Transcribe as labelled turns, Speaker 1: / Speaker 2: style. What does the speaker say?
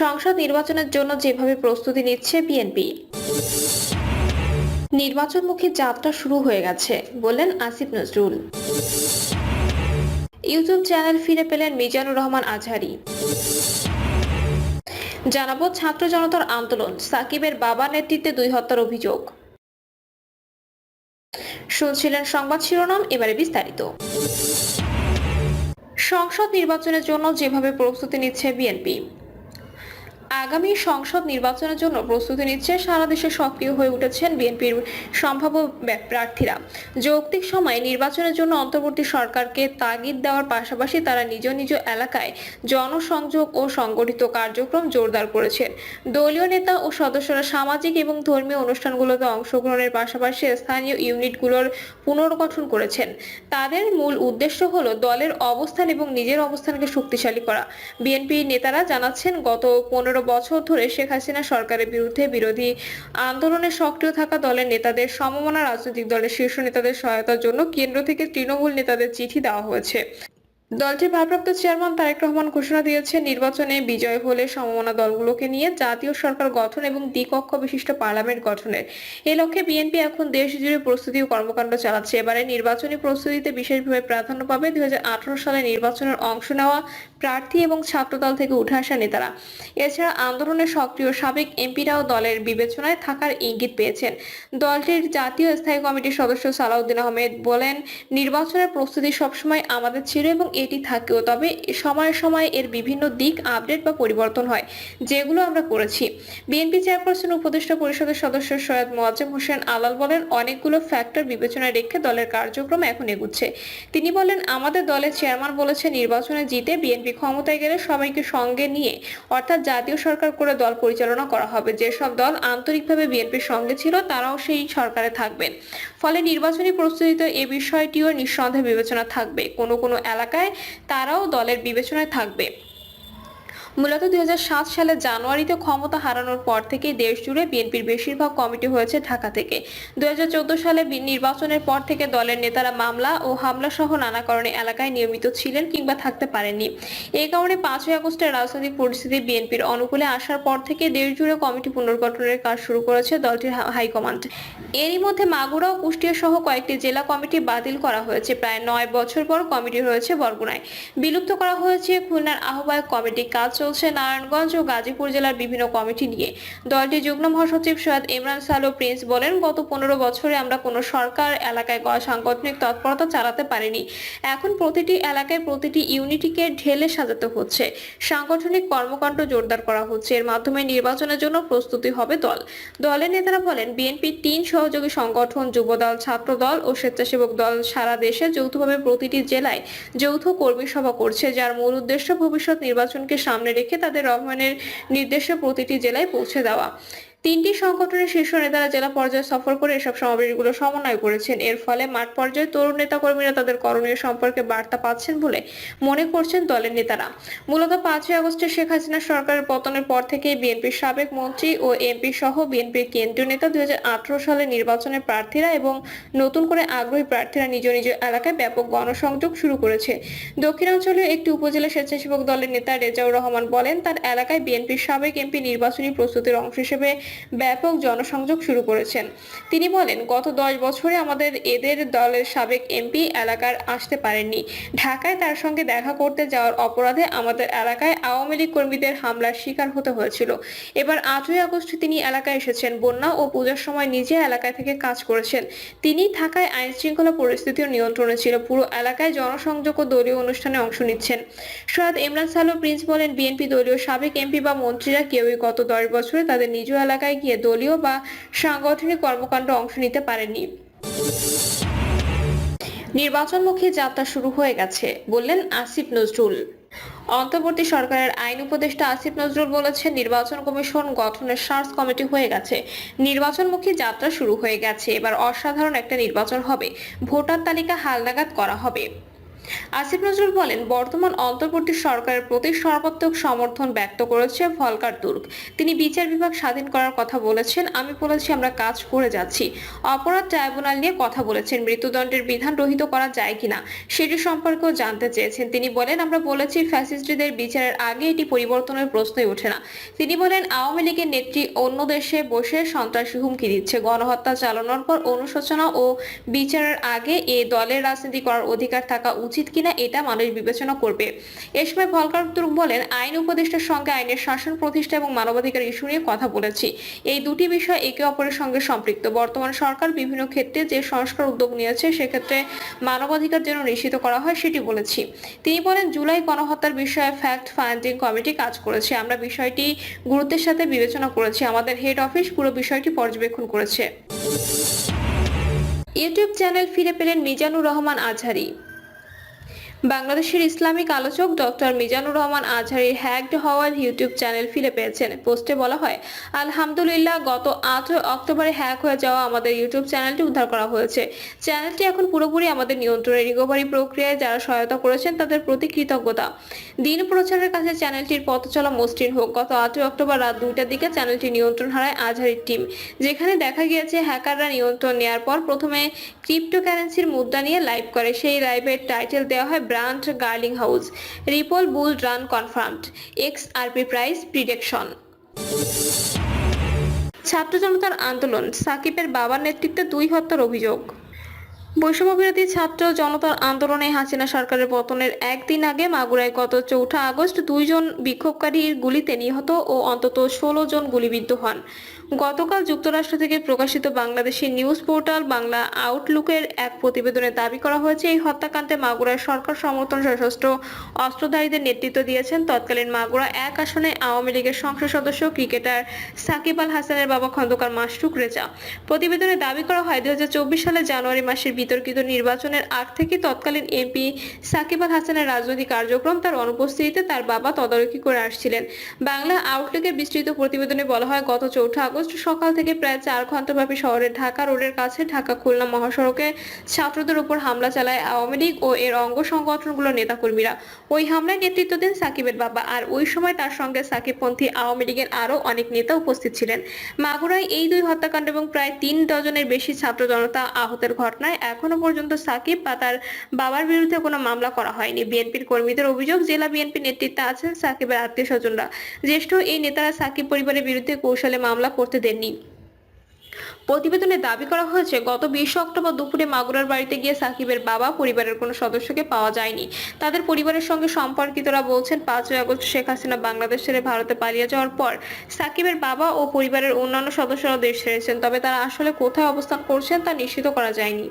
Speaker 1: সংসদ নির্বাচনের জন্য যেভাবে প্রস্তুতি নিচ্ছে বিএনপি। নির্বাচনমুখী যাত্রা শুরু হয়ে গেছে, বললেন আসিফ নজরুল। ইউটিউব চ্যানেল ফিরে পেলেন মিজানুর রহমান আজহারি। জানাব ছাত্র জনতার আন্দোলন, সাকিবের বাবা নেতৃত্বে দুই হত্যার অভিযোগ। শুনছিলেন সংবাদ শিরোনাম, এবারে বিস্তারিত। সংসদ নির্বাচনের জন্য যেভাবে প্রস্তুতি নিচ্ছে বিএনপি আগামী সংসদ নির্বাচনের জন্য প্রস্তুতি নিচ্ছে সারা দেশে সক্রিয় হয়ে উঠেছেন বিএনপির সম্ভাব্য প্রার্থীরা। যৌক্তিক সময়ে নির্বাচনের জন্য অন্তর্বর্তী সরকারকে তাগিদ দেওয়ার পাশাপাশি তারা নিজ নিজ এলাকায় জনসংযোগ ও সংগঠিত কার্যক্রম জোরদার করেছেন দলীয় নেতা ও সদস্যরা সামাজিক এবং ধর্মীয় অনুষ্ঠানগুলোতে অংশগ্রহণের পাশাপাশি স্থানীয় ইউনিটগুলোর পুনর্গঠন করেছেন। তাদের মূল উদ্দেশ্য হলো দলের অবস্থান এবং নিজের অবস্থানকে শক্তিশালী করা। বিএনপি নেতারা জানাচ্ছেন, গত পনেরো বছর ধরে শেখ হাসিনা সরকারের বিরুদ্ধে বিরোধী আন্দোলনে সক্রিয় থাকা দলের নেতাদের সমমনা রাজনৈতিক দলের শীর্ষ নেতাদের সহায়তার জন্য কেন্দ্র থেকে তৃণমূল নেতাদের চিঠি দেওয়া হয়েছে। দলটির ভারপ্রাপ্ত চেয়ারম্যান তারেক রহমান ঘোষণা দিয়েছেন, নির্বাচনে বিজয় হলে সমমনা দলগুলোকে নিয়ে জাতীয় সরকার গঠন এবং দ্বিকক্ষ বিশিষ্ট পার্লামেন্ট গঠনের। এ লক্ষ্যে বিএনপি এখন দেশ জুড়ে প্রস্তুতি ও কর্মকাণ্ড চালাচ্ছে। এবারে নির্বাচনী প্রস্তুতিতে বিশেষভাবে প্রাধান্য পাবে দুই সালে নির্বাচনের অংশ নেওয়া প্রার্থী এবং ছাত্রদল থেকে উঠে আসা নেতারা। এছাড়া আন্দোলনে সক্রিয় সাবেক এমপিরাও দলের বিবেচনায় থাকার ইঙ্গিত পেয়েছেন। দলটির জাতীয় স্থায়ী কমিটির সদস্য সালাউদ্দিন আহমেদ বলেন, নির্বাচনের প্রস্তুতি সবসময় আমাদের ছিল এবং এটি থাকেও, তবে সময়ে সময়ে এর বিভিন্ন দিক আপডেট বা পরিবর্তন হয়, যেগুলো আমরা করেছি। বিএনপি চেয়ারপারসন উপদেষ্টা পরিষদের সদস্য সৈয়দ মোয়াজ্জেম হোসেন আলাল বলেন, অনেকগুলো ফ্যাক্টর বিবেচনায় রেখে দলের কার্যক্রম এখন এগুচ্ছে। তিনি বলেন, আমাদের দলের চেয়ারম্যান বলেছে, নির্বাচনে জিতে বিএনপি ক্ষমতায় গেলে সবাইকে সঙ্গে নিয়ে, অর্থাৎ জাতীয় সরকার করে দল পরিচালনা করা হবে। যেসব দল আন্তরিকভাবে বিএনপির সঙ্গে ছিল, তারাও সেই সরকারে থাকবেন। ফলে নির্বাচনী প্রস্তুতিতে এ বিষয়টিও নিঃসন্দেহে বিবেচনা থাকবে। কোনো কোনো এলাকায় তারাও দলের বিবেচনায় থাকবে। মূলত দুই হাজার সাত সালে জানুয়ারিতে ক্ষমতা হারানোর পর থেকেই দেশ জুড়ে বিএনপির বেশিরভাগ কমিটি হয়েছে ঢাকা থেকে। দু হাজার চোদ্দ সালে নির্বাচনের পর থেকে দলের নেতারা মামলা ও হামলা সহ নানা কারণে এলাকায় নিয়মিত ছিলেন কিংবা থাকতে পারেননি। এই কারণে পাঁচই আগস্টের রাজনৈতিক পরিস্থিতি বিএনপির অনুকূলে আসার পর থেকে দেশ জুড়ে কমিটি পুনর্গঠনের কাজ শুরু করেছে দলটির হাইকমান্ড। এরই মধ্যে মাগুরা ও কুষ্টিয়া সহ কয়েকটি জেলা কমিটি বাতিল করা হয়েছে। প্রায় নয় বছর পর কমিটি রয়েছে বরগুনায়। বিলুপ্ত করা হয়েছে খুলনার আহ্বায়ক কমিটি। কাজ চলছে নারায়ণগঞ্জ ও গাজীপুর জেলার বিভিন্ন কমিটি নিয়ে। দলটির যুগ্ম মহাসচিব সৈয়দ ইমরান সালো প্রিন্স বলেন, গত পনেরো বছরে আমরা কোনো সরকার এলাকায় গ- সাংগঠনিক তৎপরতা চালাতে পারিনি। এখন প্রতিটি এলাকায় প্রতিটি ইউনিটিকে ঢেলে সাজাতে হচ্ছে। সাংগঠনিক কর্মকাণ্ড জোরদার করা হচ্ছে। এর মাধ্যমে নির্বাচনের জন্য প্রস্তুতি হবে দল। দলের নেতারা বলেন, বিএনপির তিন সহযোগী সংগঠন, যুবদল, ছাত্রদল ও স্বেচ্ছাসেবক দল সারা দেশে যৌথভাবে প্রতিটি জেলায় যৌথ কর্মী সভা করছে, যার মূল উদ্দেশ্য ভবিষ্যৎ নির্বাচনকে সামনে রেখে তাদের রহমানের নির্দেশে প্রতিটি জেলায় পৌঁছে দেওয়া। তিনটি সংগঠনের শীর্ষ নেতারা জেলা পর্যায়ে সফর করে এসব সমাবেশগুলো সমন্বয় করেছেন। এর ফলে মাঠ পর্যায়ে তরুণ নেতাকর্মীরা তাদের করণীয় সম্পর্কে বার্তা পাচ্ছেন বলে মনে করছেন দলের নেতারা। মূলত পাঁচই আগস্টে শেখ হাসিনা সরকারের পতনের পর থেকে বিএনপির সাবেক মন্ত্রী ও এমপি সহ বিএনপির কেন্দ্রীয় নেতা দুই সালে নির্বাচনের প্রার্থীরা এবং নতুন করে আগ্রহী প্রার্থীরা নিজ নিজ এলাকায় ব্যাপক গণসংযোগ শুরু করেছে। দক্ষিণাঞ্চলীয় একটি উপজেলা স্বেচ্ছাসেবক দলের নেতা রেজাউর রহমান বলেন, তার এলাকায় বিএনপির সাবেক এমপি নির্বাচনী প্রস্তুতির অংশ হিসেবে ব্যাপক জনসংযোগ শুরু করেছেন। তিনি বলেন, গত দশ বছরে আমাদের এদের দলের সাবেক এমপি এলাকার আসতে পারেননি। ঢাকায় তার সঙ্গে দেখা করতে যাওয়ার অপরাধে আমাদের এলাকায় আওয়ামী লীগ কর্মীদের হামলার শিকার হতে হয়েছিল। এবার আটই আগস্ট তিনি এলাকায় এসেছেন। বন্যা ও পূজার সময় নিজে এলাকায় থেকে কাজ করেছেন। তিনি থাকায় আইন শৃঙ্খলা পরিস্থিতিও নিয়ন্ত্রণে ছিল। পুরো এলাকায় জনসংযোগ ও দলীয় অনুষ্ঠানে অংশ নিচ্ছেন। সৈয়দ ইমরান সালো প্রিন্স বলেন, বিএনপি দলীয় সাবেক এমপি বা মন্ত্রীরা কেউই গত দশ বছরে তাদের নিজ এলাকায় গিয়ে দলীয় বা সাংগঠনিক কর্মকাণ্ড অংশ নিতে পারেননি। নির্বাচনমুখী যাত্রা শুরু হয়ে গেছে, বললেন আসিফ নজরুল। অন্তর্বর্তী সরকারের আইন উপদেষ্টা আসিফ নজরুল বলেছেন, নির্বাচন কমিশন গঠনের সার্চ কমিটি হয়ে গেছে। নির্বাচনমুখী যাত্রা শুরু হয়ে গেছে, এবার অসাধারণ একটা নির্বাচন হবে। ভোটার তালিকা হালনাগাদ করা হবে। আসিফ নজরুল বলেন, বর্তমান অন্তর্বর্তী সরকারের প্রতি সর্বাত্মক সমর্থন ব্যক্ত করেছে ভলকার তুর্ক তিনি বিচার বিভাগ স্বাধীন করার কথা বলেছেন, আমি বলেছি আমরা কাজ করে যাচ্ছি। অপরাধ ট্রাইব্যুনাল নিয়ে কথা বলেছেন, মৃত্যুদণ্ডের বিধান রহিত করা যায় কিনা সেটি সম্পর্কেও জানতে চেয়েছেন। তিনি বলেন, আমরা বলেছি ফ্যাসিস্টদের বিচারের আগে এটি পরিবর্তনের প্রশ্নই ওঠে না। তিনি বলেন, আওয়ামী লীগের নেত্রী অন্য দেশে বসে সন্ত্রাসী হুমকি দিচ্ছে। গণহত্যা চালানোর পর অনুশোচনা ও বিচারের আগে এ দলের রাজনীতি করার অধিকার থাকা উচিত কিনা এটা মানুষ বিবেচনা করবে। এ সময় ভলকার তুর্ক বলেন, আইন উপদেষ্টার সঙ্গে আইনের শাসন প্রতিষ্ঠা এবং মানবাধিকার ইস্যু নিয়ে কথা বলেছি। এই দুটি বিষয় একে অপরের সঙ্গে সম্পৃক্ত। বর্তমান সরকার বিভিন্ন ক্ষেত্রে যে সংস্কার উদ্যোগ নিয়েছে, সেক্ষেত্রে মানবাধিকার যেন নিশ্চিত করা হয় সেটি বলেছি। তিনি বলেন, জুলাই গণহত্যার বিষয়ে ফ্যাক্ট ফাইন্ডিং কমিটি কাজ করেছে। আমরা বিষয়টি গুরুত্বের সাথে বিবেচনা করেছি। আমাদের হেড অফিস পুরো বিষয়টি পর্যবেক্ষণ করেছে। ইউটিউব চ্যানেল ফিরে পেলেন মিজানুর রহমান আজহারি। বাংলাদেশের ইসলামিক আলোচক ডক্টর মিজানুর রহমান আজহারির হ্যাকড হওয়ার ইউটিউব চ্যানেল ফিরে পেয়েছেন। পোস্টে বলা হয়, আলহামদুলিল্লাহ গত আটই অক্টোবরে হ্যাক হয়ে যাওয়া আমাদের ইউটিউব চ্যানেলটি উদ্ধার করা হয়েছে। চ্যানেলটি এখন পুরোপুরি আমাদের নিয়ন্ত্রণে রিকভারি প্রক্রিয়ায় যারা সহায়তা করেছেন তাদের প্রতি কৃতজ্ঞতা। দিন প্রচারের কাছে চ্যানেলটির পথ চলা মসৃণ হোক। গত আটই অক্টোবর রাত দুইটার দিকে চ্যানেলটি নিয়ন্ত্রণ হারায় আজহারির টিম। যেখানে দেখা গিয়েছে, হ্যাকাররা নিয়ন্ত্রণ নেওয়ার পর প্রথমে ক্রিপ্টোকারেন্সির মুদ্রা নিয়ে লাইভ করে। সেই লাইভের টাইটেল দেওয়া হয় brand গার্লিং house. Ripple bull run confirmed. X R P price prediction. ছাত্র জনতার আন্দোলন, সাকিবের বাবার নেতৃত্বে দুই হত্যার অভিযোগ। বৈষম্যবিরোধী ছাত্র জনতার আন্দোলনে হাসিনা সরকারের পতনের একদিন আগে মাগুরায় গত চৌঠা আগস্ট দুইজন বিক্ষোভকারীর গুলিতে নিহত ও অন্তত ষোলো জন গুলিবিদ্ধ হন। গতকাল যুক্তরাষ্ট্র থেকে প্রকাশিত বাংলাদেশি নিউজ পোর্টাল বাংলা আউটলুকের এক প্রতিবেদনে দাবি করা হয়েছে, এই হত্যাকাণ্ডে মাগুরায় সরকার সমর্থন সশস্ত্র অস্ত্রধারীদের নেতৃত্ব দিয়েছেন। তৎকালীন মাগুরা এক আসনে আওয়ামী লীগের সংসদ সদস্য ক্রিকেটার সাকিব আল হাসানের বাবা খন্দকার মাসরুক রেজা। প্রতিবেদনে দাবি করা হয় দুই সালে জানুয়ারি মাসের বিতর্কিত নির্বাচনের আগ থেকে তৎকালীন এমপি সাকিব আল হাসানের রাজনৈতিক কার্যক্রম তার অনুপস্থিতিতে তার বাবা তদারকি করে আসছিলেন। বাংলা আউটলুকের বিস্তৃত প্রতিবেদনে বলা হয়, গত চৌঠা আগস্ট সকাল থেকে প্রায় চার ঘন্টাব্যাপী শহরের ঢাকা রোডের কাছে ঢাকা খুলনা মহাসড়কে ছাত্রদের উপর হামলা চালায় আওয়ামী লীগ ও এর অঙ্গ সংগঠনগুলোর নেতাকর্মীরা। ওই হামলায় নেতৃত্ব দেন সাকিবের বাবা আর ওই সময় তার সঙ্গে সাকিবপন্থী আওয়ামী লীগের আরও অনেক নেতা উপস্থিত ছিলেন। মাগুরায় এই দুই হত্যাকাণ্ড এবং প্রায় তিন ডজনের বেশি ছাত্র জনতা আহতের ঘটনায় এখনও পর্যন্ত সাকিব বা তার বাবার বিরুদ্ধে কোনো মামলা করা হয়নি। বিএনপির কর্মীদের অভিযোগ, জেলা বিএনপি নেতৃত্বে আছেন সাকিবের আত্মীয় স্বজনরা জ্যেষ্ঠ এই নেতারা সাকিব পরিবারের বিরুদ্ধে কৌশলে মামলা করতে দেননি। প্রতিবেদনে দাবি করা হয়েছে, গত বিশ অক্টোবর দুপুরে মাগুরার বাড়িতে গিয়ে সাকিবের বাবা, পরিবারের কোনো সদস্যকে পাওয়া যায়নি। তাদের পরিবারের সঙ্গে সম্পর্কিতরা বলছেন, পাঁচই আগস্ট শেখ হাসিনা বাংলাদেশ ছেড়ে ভারতে পালিয়ে যাওয়ার পর সাকিবের বাবা ও পরিবারের অন্যান্য সদস্যরা দেশ ছেড়েছেন, তবে তারা আসলে কোথায় অবস্থান করছেন তা নিশ্চিত করা যায়নি।